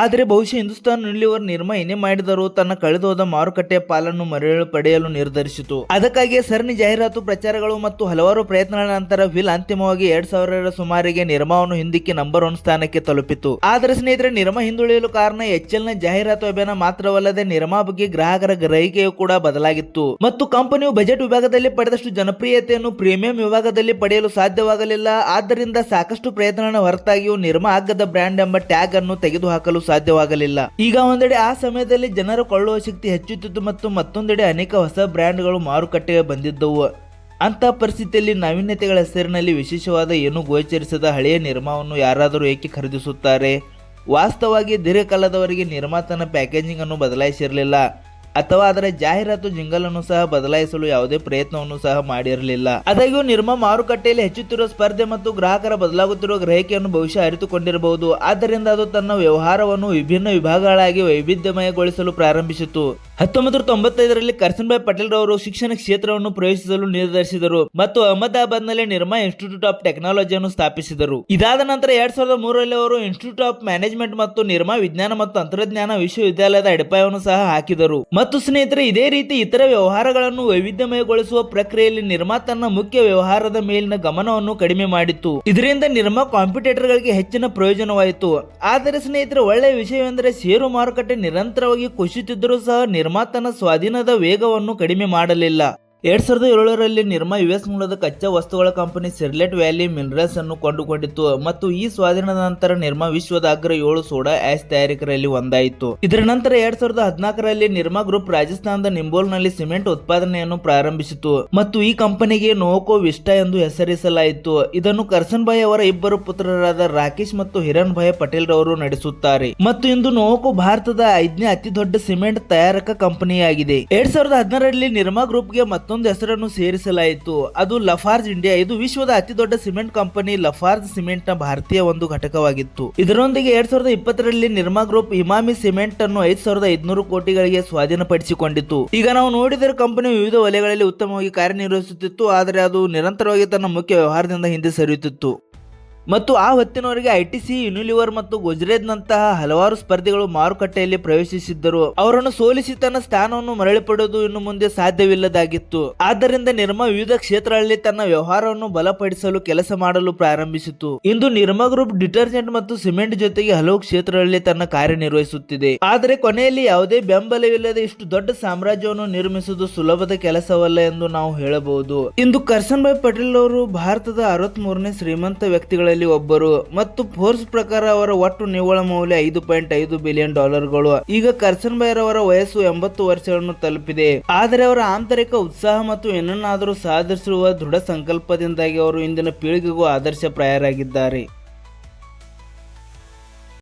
ಆದರೆ ಬಹುಶಃ ಹಿಂದೂಸ್ತಾನ್ ಯುನಿಲಿವರ್ ನಿರ್ಮಾ ಏನೇ ಮಾಡಿದರೂ ತನ್ನ ಕಳೆದೋದ ಮಾರುಕಟ್ಟೆಯ ಪಾಲನ್ನು ಮರಳು ಪಡೆಯಲು ನಿರ್ಧರಿಸಿತು. ಅದಕ್ಕಾಗಿ ಸರಣಿ ಜಾಹೀರಾತು ಪ್ರಚಾರಗಳು ಮತ್ತು ಹಲವಾರು ಪ್ರಯತ್ನಗಳ ನಂತರ ವಿಲ್ ಅಂತಿಮವಾಗಿ ಎರಡ್ ಸಾವಿರದ ಸುಮಾರಿಗೆ ನಿರ್ಮಾವನ್ನು ಹಿಂದಿಕ್ಕೆ ನಂಬರ್ ಒನ್ ಸ್ಥಾನಕ್ಕೆ ತಲುಪಿತು. ಆದರೆ ಸ್ನೇಹಿತರೆ, ನಿರ್ಮಾ ಹಿಂದುಳಿಯಲು ಕಾರಣ ಎಚ್ ಎಲ್ನ ಜಾಹೀರಾತು ಅಭಿಯಾನ ಮಾತ್ರವಲ್ಲದೆ ನಿರ್ಮಾ ಬಗ್ಗೆ ಗ್ರಾಹಕರ ಗ್ರಹಿಕೆಯು ಕೂಡ ಬದಲಾಗಿತ್ತು. ಮತ್ತು ಕಂಪನಿಯು ಬಜೆಟ್ ವಿಭಾಗದಲ್ಲಿ ಪಡೆದಷ್ಟು ಜನಪ್ರಿಯತೆಯನ್ನು ಪ್ರೀಮಿಯಂ ವಿಭಾಗದಲ್ಲಿ ಪಡೆಯಲು ಸಾಧ್ಯವಾಗಲಿಲ್ಲ. ಆದ್ದರಿಂದ ಸಾಕಷ್ಟು ಪ್ರಯತ್ನಗಳ ಹೊರತಾಗಿಯೂ ನಿರ್ಮಾ ಅಗ್ಗದ ಬ್ರ್ಯಾಂಡ್ ಎಂಬ ಟ್ಯಾಗ್ ಅನ್ನು ತೆಗೆದುಹಾಕಲು ಸಾಧ್ಯವಾಗಲಿಲ್ಲ. ಈಗ ಒಂದೆಡೆ ಆ ಸಮಯದಲ್ಲಿ ಜನರು ಕೊಳ್ಳುವ ಶಕ್ತಿ ಹೆಚ್ಚುತ್ತಿತ್ತು ಮತ್ತು ಮತ್ತೊಂದೆಡೆ ಅನೇಕ ಹೊಸ ಬ್ರ್ಯಾಂಡ್ಗಳು ಮಾರುಕಟ್ಟೆಗೆ ಬಂದಿದ್ದವು. ಅಂತಹ ಪರಿಸ್ಥಿತಿಯಲ್ಲಿ ನಾವೀನ್ಯತೆಗಳ ಹೆಸರಿನಲ್ಲಿ ವಿಶೇಷವಾದ ಏನು ಗೋಚರಿಸದ ಹಳೆಯ ನಿರ್ಮಾವನ್ನು ಯಾರಾದರೂ ಏಕೆ ಖರೀದಿಸುತ್ತಾರೆ? ವಾಸ್ತವವಾಗಿ ದೀರ್ಘಕಾಲದವರೆಗೆ ನಿರ್ಮಾತನ ಪ್ಯಾಕೇಜಿಂಗ್ ಅನ್ನು ಬದಲಾಯಿಸಿರಲಿಲ್ಲ. ಅಥವಾ ಅದರ ಜಾಹೀರಾತು ಜಿಂಗಲ್ ಅನ್ನು ಸಹ ಬದಲಾಯಿಸಲು ಯಾವುದೇ ಪ್ರಯತ್ನವನ್ನು ಸಹ ಮಾಡಿರಲಿಲ್ಲ. ಆದಾಗ್ಯೂ, ನಿರ್ಮಾ ಮಾರುಕಟ್ಟೆಯಲ್ಲಿ ಹೆಚ್ಚುತ್ತಿರುವ ಸ್ಪರ್ಧೆ ಮತ್ತು ಗ್ರಾಹಕರ ಬದಲಾಗುತ್ತಿರುವ ಗ್ರಹಿಕೆಯನ್ನು ಬಹುಶಃ ಅರಿತುಕೊಂಡಿರಬಹುದು. ಆದ್ದರಿಂದ ಅದು ತನ್ನ ವ್ಯವಹಾರವನ್ನು ವಿಭಿನ್ನ ವಿಭಾಗಗಳಾಗಿ ವೈವಿಧ್ಯಮಯಗೊಳಿಸಲು ಪ್ರಾರಂಭಿಸಿತು. ಹತ್ತೊಂಬತ್ತು ತೊಂಬತ್ತೈದರಲ್ಲಿ ಕರ್ಸನ್ಭಾಯ್ ಪಟೇಲ್ ರವರು ಶಿಕ್ಷಣ ಕ್ಷೇತ್ರವನ್ನು ಪ್ರವೇಶಿಸಲು ನಿರ್ಧರಿಸಿದರು ಮತ್ತು ಅಹಮದಾಬಾದ್ನಲ್ಲಿ ನಿರ್ಮಾ ಇನ್ಸ್ಟಿಟ್ಯೂಟ್ ಆಫ್ ಟೆಕ್ನಾಲಜಿಯನ್ನು ಸ್ಥಾಪಿಸಿದರು. ಇದಾದ ನಂತರ ಎರಡ್ ಸಾವಿರದ ಮೂರರಲ್ಲಿ ಅವರು ಇನ್ಸ್ಟಿಟ್ಯೂಟ್ ಆಫ್ ಮ್ಯಾನೇಜ್ಮೆಂಟ್ ಮತ್ತು ನಿರ್ಮಾ ವಿಜ್ಞಾನ ಮತ್ತು ತಂತ್ರಜ್ಞಾನ ವಿಶ್ವವಿದ್ಯಾಲಯದ ಅಡಿಪಾಯವನ್ನು ಸಹ ಹಾಕಿದರು. ಮತ್ತು ಸ್ನೇಹಿತರೆ, ಇದೇ ರೀತಿ ಇತರ ವ್ಯವಹಾರಗಳನ್ನು ವೈವಿಧ್ಯಮಯಗೊಳಿಸುವ ಪ್ರಕ್ರಿಯೆಯಲ್ಲಿ ನಿರ್ಮಾ ಮುಖ್ಯ ವ್ಯವಹಾರದ ಮೇಲಿನ ಗಮನವನ್ನು ಕಡಿಮೆ ಮಾಡಿತ್ತು. ಇದರಿಂದ ನಿರ್ಮಾ ಕಾಂಪಿಟೇಟರ್ ಗಳಿಗೆ ಹೆಚ್ಚಿನ ಪ್ರಯೋಜನವಾಯಿತು. ಆದರೆ ಸ್ನೇಹಿತರೆ ಒಳ್ಳೆಯ ವಿಷಯವೆಂದರೆ ಷೇರು ಮಾರುಕಟ್ಟೆ ನಿರಂತರವಾಗಿ ಕುಸಿಯುತ್ತಿದ್ದರೂ ಸಹ ನಿರ್ಮಾ ಸ್ವಾಧೀನದ ವೇಗವನ್ನು ಕಡಿಮೆ ಮಾಡಲಿಲ್ಲ. ಎರಡ್ ಸಾವಿರದ ಏಳರಲ್ಲಿ ನಿರ್ಮಾ ಯುಎಸ್ ಮೂಲದ ಕಚ್ಚಾ ವಸ್ತುಗಳ ಕಂಪನಿ ಸಿರ್ಲೆಟ್ ವ್ಯಾಲಿ ಮಿನರಲ್ಸ್ ಅನ್ನು ಕೊಂಡುಕೊಂಡಿತ್ತು ಮತ್ತು ಈ ಸ್ವಾಧೀನದ ನಂತರ ನಿರ್ಮಾ ವಿಶ್ವದ ಅಗ್ರ ಏಳು ಸೋಡಾ ಆಶ್ ತಯಾರಕರಲ್ಲಿ ಒಂದಾಯಿತು. ಇದರ ನಂತರ ಎರಡ್ ಸಾವಿರದ ಹದಿನಾಲ್ಕರಲ್ಲಿ ನಿರ್ಮಾ ಗ್ರೂಪ್ ರಾಜಸ್ಥಾನದ ನಿಂಬೋಲ್ನಲ್ಲಿ ಸಿಮೆಂಟ್ ಉತ್ಪಾದನೆಯನ್ನು ಪ್ರಾರಂಭಿಸಿತು ಮತ್ತು ಈ ಕಂಪನಿಗೆ ನೋಕೋ ವಿಸ್ಟಾ ಎಂದು ಹೆಸರಿಸಲಾಯಿತು. ಇದನ್ನು ಕರ್ಸನ್ ಭಾಯ್ ಅವರ ಇಬ್ಬರು ಪುತ್ರರಾದ ರಾಕೇಶ್ ಮತ್ತು ಹಿರಣ್ ಭಾಯ್ ಪಟೇಲ್ ರವರು ನಡೆಸುತ್ತಾರೆ. ಮತ್ತು ಇಂದು ನೋಕೋ ಭಾರತದ ಐದನೇ ಅತಿ ದೊಡ್ಡ ಸಿಮೆಂಟ್ ತಯಾರಕ ಕಂಪನಿಯಾಗಿದೆ. ಎರಡ್ ಸಾವಿರದ ಹದಿನಾರರಲ್ಲಿ ನಿರ್ಮಾ ಗ್ರೂಪ್ಗೆ ಮತ್ತೊಂದು ಹೆಸರನ್ನು ಸೇರಿಸಲಾಯಿತು. ಅದು ಲಫಾರ್ಜ್ ಇಂಡಿಯಾ. ಇದು ವಿಶ್ವದ ಅತಿ ದೊಡ್ಡ ಸಿಮೆಂಟ್ ಕಂಪನಿ ಲಫಾರ್ಜ್ ಸಿಮೆಂಟ್ನ ಭಾರತೀಯ ಒಂದು ಘಟಕವಾಗಿತ್ತು. ಇದರೊಂದಿಗೆ ಎರಡ್ ಸಾವಿರದ ಇಪ್ಪತ್ತರಲ್ಲಿ ನಿರ್ಮಾ ಗ್ರೂಪ್ ಇಮಾಮಿ ಸಿಮೆಂಟ್ ಅನ್ನು ಐದು ಸಾವಿರದ ಐದುನೂರು ಕೋಟಿಗಳಿಗೆ ಸ್ವಾಧೀನಪಡಿಸಿಕೊಂಡಿತ್ತು. ಈಗ ನಾವು ನೋಡಿದರೆ ಕಂಪನಿ ವಿವಿಧ ವಲಯಗಳಲ್ಲಿ ಉತ್ತಮವಾಗಿ ಕಾರ್ಯನಿರ್ವಹಿಸುತ್ತಿತ್ತು, ಆದರೆ ಅದು ನಿರಂತರವಾಗಿ ತನ್ನ ಮುಖ್ಯ ವ್ಯವಹಾರದಿಂದ ಹಿಂದೆ ಸರಿಯುತ್ತಿತ್ತು. ಮತ್ತು ಆ ಹೊತ್ತಿನವರೆಗೆ ಐಟಿಸಿ ಯುನಿಲಿವರ್ ಮತ್ತು ಗುಜರಾತ್ನಂತಹ ಹಲವಾರು ಸ್ಪರ್ಧಿಗಳು ಮಾರುಕಟ್ಟೆಯಲ್ಲಿ ಪ್ರವೇಶಿಸಿದ್ದರು. ಅವರನ್ನು ಸೋಲಿಸಿ ತನ್ನ ಸ್ಥಾನವನ್ನು ಮರಳಿ ಪಡೆಯುವುದು ಇನ್ನು ಮುಂದೆ ಸಾಧ್ಯವಿಲ್ಲದಾಗಿತ್ತು. ಆದ್ದರಿಂದ ನಿರ್ಮಾ ವಿವಿಧ ಕ್ಷೇತ್ರಗಳಲ್ಲಿ ತನ್ನ ವ್ಯವಹಾರವನ್ನು ಬಲಪಡಿಸಲು ಕೆಲಸ ಮಾಡಲು ಪ್ರಾರಂಭಿಸಿತು. ಇಂದು ನಿರ್ಮಾ ಗ್ರೂಪ್ ಡಿಟರ್ಜೆಂಟ್ ಮತ್ತು ಸಿಮೆಂಟ್ ಜೊತೆಗೆ ಹಲವು ಕ್ಷೇತ್ರಗಳಲ್ಲಿ ತನ್ನ ಕಾರ್ಯನಿರ್ವಹಿಸುತ್ತಿದೆ. ಆದರೆ ಕೊನೆಯಲ್ಲಿ ಯಾವುದೇ ಬೆಂಬಲವಿಲ್ಲದೆ ಇಷ್ಟು ದೊಡ್ಡ ಸಾಮ್ರಾಜ್ಯವನ್ನು ನಿರ್ಮಿಸುವುದು ಸುಲಭದ ಕೆಲಸವಲ್ಲ ಎಂದು ನಾವು ಹೇಳಬಹುದು. ಇಂದು ಕರ್ಸನ್ ಭಾಯ್ ಪಟೇಲ್ ಅವರು ಭಾರತದ ಅರವತ್ ಮೂರನೇ ಶ್ರೀಮಂತ ವ್ಯಕ್ತಿಗಳಲ್ಲಿ ಒಬ್ಬರು. ಮತ್ತು ಫೋರ್ಸ್ ಪ್ರಕಾರ ಅವರ ಒಟ್ಟು ನಿವ್ವಳ ಮೌಲ್ಯ ಐದು ಪಾಯಿಂಟ್ ಐದು ಬಿಲಿಯನ್ ಡಾಲರ್ಗಳು. ಈಗ ಕರ್ಸನ್ ಬೈರ್ ಅವರ ವಯಸ್ಸು ಎಂಬತ್ತು ವರ್ಷಗಳನ್ನು ತಲುಪಿದೆ. ಆದರೆ ಅವರ ಆಂತರಿಕ ಉತ್ಸಾಹ ಮತ್ತು ಏನನ್ನಾದರೂ ಸಾಧಿಸುವ ದೃಢ ಸಂಕಲ್ಪದಿಂದಾಗಿ ಅವರು ಇಂದಿನ ಪೀಳಿಗೆಗೂ ಆದರ್ಶಪ್ರಾಯರಾಗಿದ್ದಾರೆ